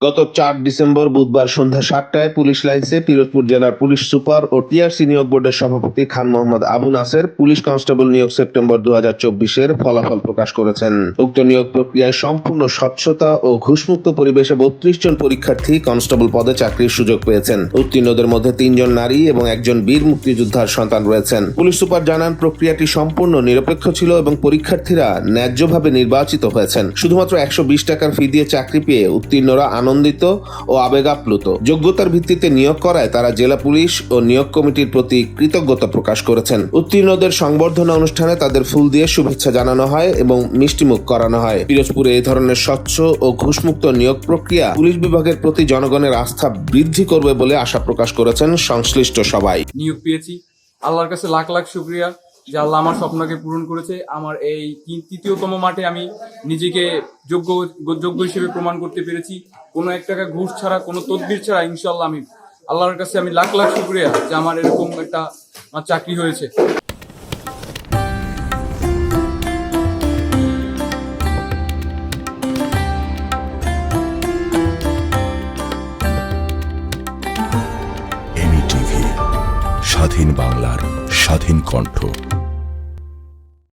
গত চার ডিসেম্বর বুধবার সন্ধ্যা সাতটায় পুলিশ লাইন্সে পিরোজপুর জেলার পুলিশ সুপার ও টিআরসি নিয়োগ বোর্ডের সভাপতি খান মোহাম্মদ আবু নাসের পুলিশ কনস্টেবল নিয়োগ সেপ্টেম্বর দু চব্বিশের ফলাফল প্রকাশ করেছেন। উক্ত নিয়োগ প্রক্রিয়ায় সম্পূর্ণ স্বচ্ছতা ও ঘুষমুক্ত পরিবেশে বত্রিশ জন পরীক্ষার্থী কনস্টেবল পদে চাকরির সুযোগ পেয়েছেন। উত্তীর্ণদের মধ্যে তিনজন নারী এবং একজন বীর মুক্তিযোদ্ধার সন্তান রয়েছেন। পুলিশ সুপার জানান, প্রক্রিয়াটি সম্পূর্ণ নিরপেক্ষ ছিল এবং পরীক্ষার্থীরা ন্যায্যভাবে নির্বাচিত হয়েছেন। শুধুমাত্র একশো বিশ টাকার ফি দিয়ে চাকরি পেয়ে উত্তীর্ণরা আনন্দিত ও আবেগাপ্লুত। যোগ্যতার ভিত্তিতে নিয়োগ করায় তারা জেলা পুলিশ ও নিয়োগ কমিটির প্রতি কৃতজ্ঞতা প্রকাশ করেছেন। উত্তীর্ণদের সংবর্ধনা অনুষ্ঠানে তাদের ফুল দিয়ে শুভেচ্ছা জানানো হয় এবং মিষ্টিমুখ করানো হয়। পিরোজপুরে এই ধরনের স্বচ্ছ ও ঘুষমুক্ত নিয়োগ প্রক্রিয়া পুলিশ বিভাগের প্রতি জনগণের আস্থা বৃদ্ধি করবে বলে আশা প্রকাশ করেছেন সংশ্লিষ্ট সবাই। নিয়োগ পেয়েছি। আল্লাহর কাছে লাখ লাখ শুক্রিয়া। যে আল্লাহ আমার স্বপ্নকে পূরণ করেছে, আমার এই তৃতীয়তম মাঠে আমি নিজেকে যোগ্য যোগ্য হিসেবে প্রমাণ করতে পেরেছি। কোনো এক টাকা ঘুষ ছাড়া, কোনো তদবির ছাড়া ইনশাল্লাহ আমি আল্লাহর কাছে আমি লাখ লাখ শুক্রিয়া যে আমার এরকম একটা আমার চাকরি হয়েছে। স্বাধীন বাংলার স্বাধীন কণ্ঠ।